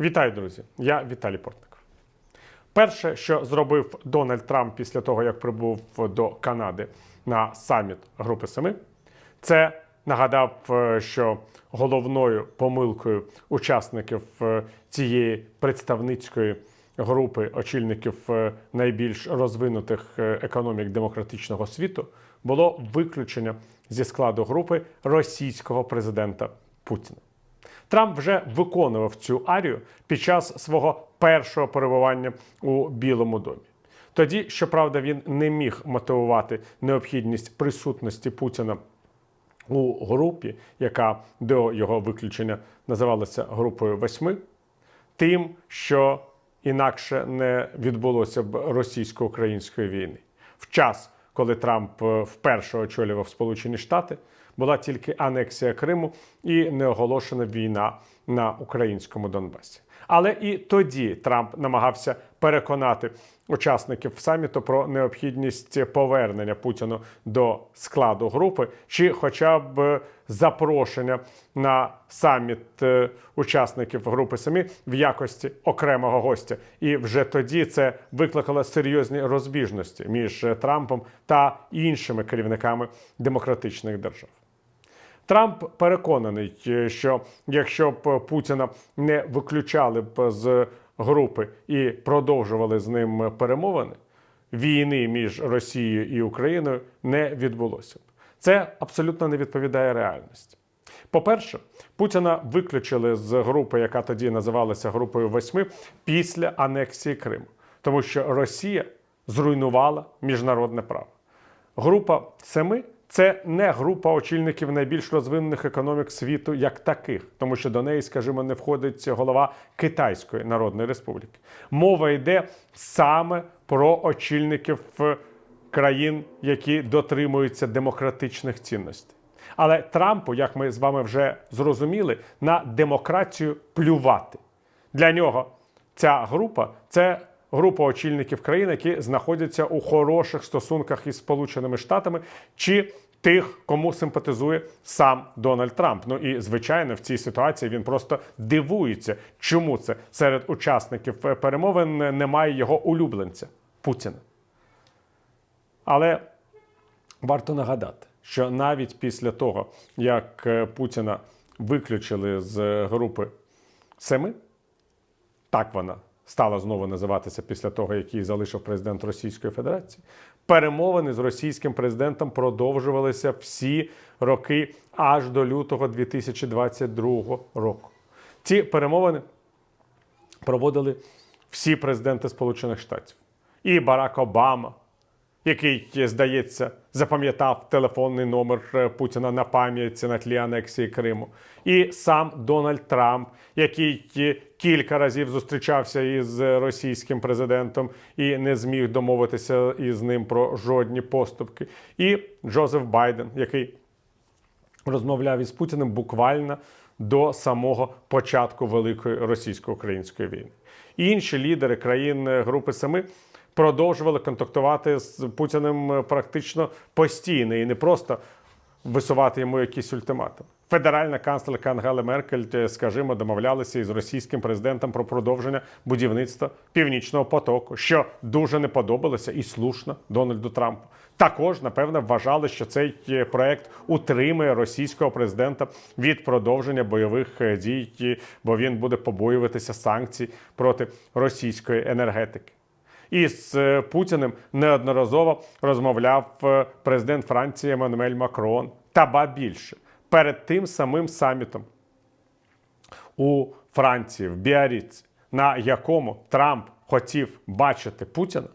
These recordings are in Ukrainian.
Вітаю, друзі! Я Віталій Портников. Перше, що зробив Дональд Трамп після того, як прибув до Канади на саміт Групи Семи, це нагадав, е, що головною помилкою учасників е, цієї представницької групи очільників е, найбільш розвинутих економік демократичного світу було виключення зі складу групи російського президента Путіна. Трамп вже виконував цю арію під час свого першого перебування у Білому домі. Тоді, щоправда, він не міг мотивувати необхідність присутності Путіна у групі, яка до його виключення називалася групою восьми, тим, що інакше не відбулося б російсько-української війни. В час, коли Трамп вперше очолював Сполучені Штати, була тільки анексія Криму і неоголошена війна на українському Донбасі. Але і тоді Трамп намагався переконати учасників саміту про необхідність повернення Путіну до складу групи, чи хоча б запрошення на саміт е, учасників групи самі в якості окремого гостя. І вже тоді це викликало серйозні розбіжності між Трампом та іншими керівниками демократичних держав. Трамп переконаний, е, що якщо б Путіна не виключали б з групи і продовжували з ним перемовини, війни між Росією і Україною не відбулося б. Це абсолютно не відповідає реальності. По-перше, Путіна виключили з групи, яка тоді називалася групою восьми, після анексії Криму, тому що Росія зруйнувала міжнародне право. Група семи це не група очільників найбільш розвинених економік світу як таких, тому що до неї, скажімо, не входить голова Китайської Народної Республіки. Мова йде саме про очільників е, країн, які дотримуються демократичних цінностей. Але Трампу, як ми з вами вже зрозуміли, на демократію плювати. Для нього ця група це група очільників країн, які знаходяться у хороших стосунках із Сполученими Штатами чи тих, кому симпатизує сам Дональд Трамп. Ну і звичайно, в цій ситуації він просто дивується, чому це серед учасників е, перемовин немає його улюбленця Путіна. Але варто нагадати, що навіть після того, як е, Путіна виключили з групи Семи, так вона стала знову називатися після того, як її залишив президент Російської Федерації. Перемовини з російським президентом продовжувалися всі роки аж до лютого 2022 року. Ці перемовини проводили всі президенти Сполучених Штатів. І Барак Обама, який, здається, запам'ятав телефонний номер е, Путіна на пам'ять на тлі анексії Криму, і сам Дональд Трамп, який е, кілька разів зустрічався із російським президентом і не зміг домовитися із ним про жодні поступки, і Джозеф Байден, який розмовляв із Путіним буквально до самого початку Великої російсько-української війни. І інші лідери країн е, Групи Семи продовжували контактувати з Путіним практично постійно і не просто висувати йому якісь ультиматуми. Федеральна канцлерка Ангела Меркель, е, скажімо, домовлялася із російським президентом про продовження будівництва північного потоку, що дуже не подобалося і слушно Дональду Трампу. Також, напевно, вважали, що цей е, проект утримує російського президента від продовження бойових е, дій, бо він буде побоюватися санкцій проти російської енергетики. Із е, Путіним неодноразово розмовляв е, президент Франції Еммануель Макрон. Та ба більше перед тим самим самітом у Франції в Біаріці, на якому Трамп хотів бачити Путіна.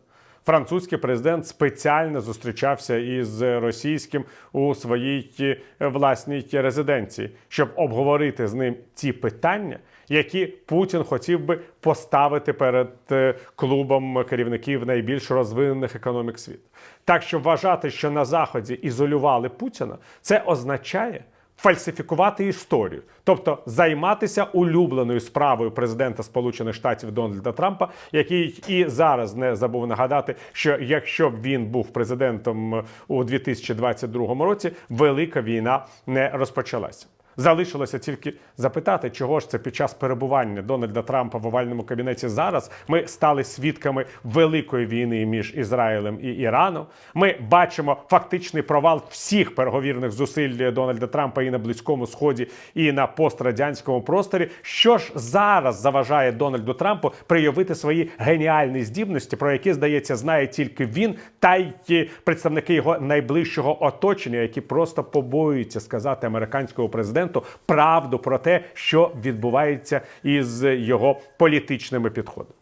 Французький президент спеціально зустрічався із російським у своїй е, власній резиденції, щоб обговорити з ним ті питання, які Путін хотів би поставити перед е, клубом керівників найбільш розвинених економік світу. Так що вважати, що на заході ізолювали Путіна, це означає. Фальсифікувати історію, тобто займатися улюбленою справою президента Сполучених Штатів Дональда Трампа, який і зараз не забув нагадати, що якщо б він був президентом у 2022 році, велика війна не розпочалася. Залишилося тільки запитати, чого ж це під час перебування Дональда Трампа в овальному кабінеті зараз. Ми стали свідками великої війни між Ізраїлем і Іраном. Ми бачимо фактичний провал всіх переговірних зусиль Дональда Трампа і на Близькому Сході, і на пострадянському просторі. Що ж зараз заважає Дональду Трампу проявити свої геніальні здібності, про які здається знає тільки він, та й представники його найближчого оточення, які просто побоюються сказати американському президенту правду про те, що відбувається із його політичними підходами.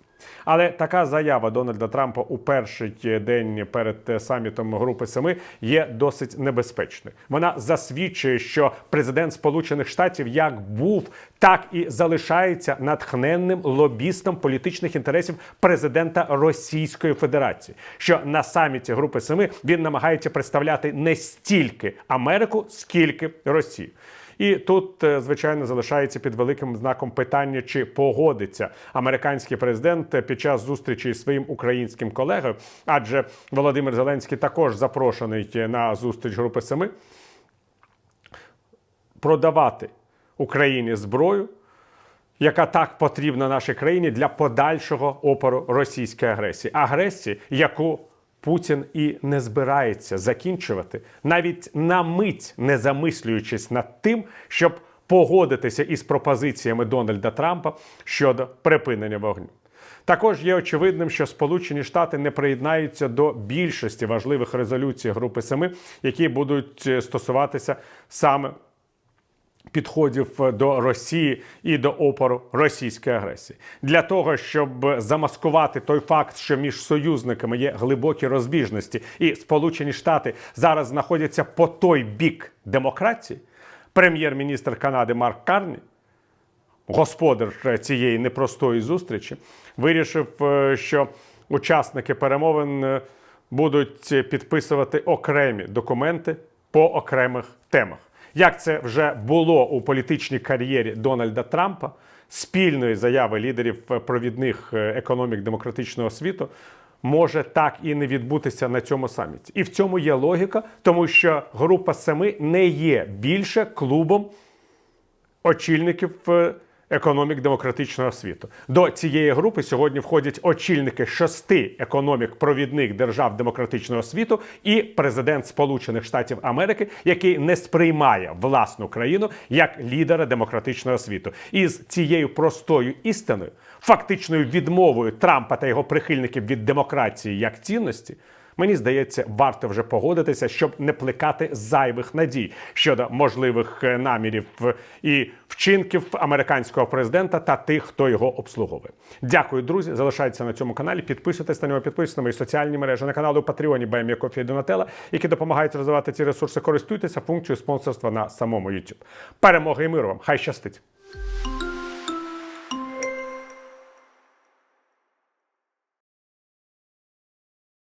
Але така заява Дональда Трампа у перший день перед самітом Групи Семи є досить небезпечною. Вона засвідчує, що президент Сполучених Штатів як був, так і залишається натхненним лобістом політичних інтересів президента Російської Федерації. Що на саміті Групи Семи він намагається представляти не стільки Америку, скільки Росію. І тут, е, звичайно, залишається під великим знаком питання, чи погодиться американський президент під час зустрічі з своїм українським колегою, адже Володимир Зеленський також запрошений на зустріч Групи Семи, продавати Україні зброю. Яка так потрібна нашій країні для подальшого опору російської агресії, агресії, яку Путін і не збирається закінчувати, навіть на мить не замислюючись над тим, щоб погодитися із пропозиціями Дональда Трампа щодо припинення вогню. Також є очевидним, що Сполучені Штати не приєднаються до більшості важливих резолюцій Групи Семи, які будуть е, стосуватися саме підходів до Росії і до опору російської агресії для того, щоб замаскувати той факт, що між союзниками є глибокі розбіжності, і Сполучені Штати зараз знаходяться по той бік демократії. Прем'єр-міністр Канади Марк Карні, господар цієї непростої зустрічі, вирішив, е, що учасники перемовин е, будуть підписувати окремі документи по окремих темах як це вже було у політичній кар'єрі Дональда Трампа, спільної заяви лідерів провідних е, економік демократичного світу. Може так і не відбутися на цьому саміті, і в цьому є логіка, тому що група семи не є більше клубом очільників е, економік демократичного світу. До цієї групи сьогодні входять очільники шести економік провідних держав демократичного світу і президент Сполучених Штатів Америки, який не сприймає власну країну як лідера демократичного світу. І з цією простою істиною, фактичною відмовою Трампа та його прихильників від демократії як цінності. Мені здається, варто вже погодитися, щоб не плекати зайвих надій щодо можливих е, намірів е, і вчинків американського президента та тих, хто його обслуговує. Дякую, друзі. Залишайтеся на цьому каналі. Підписуйтесь на нього, підписуйтесь на мої соціальні мережі на каналу Патреоні Баймі Кофі Донателла, які допомагають розвивати ці ресурси. Користуйтеся функцією спонсорства на самому YouTube. Перемоги і миру вам! Хай щастить!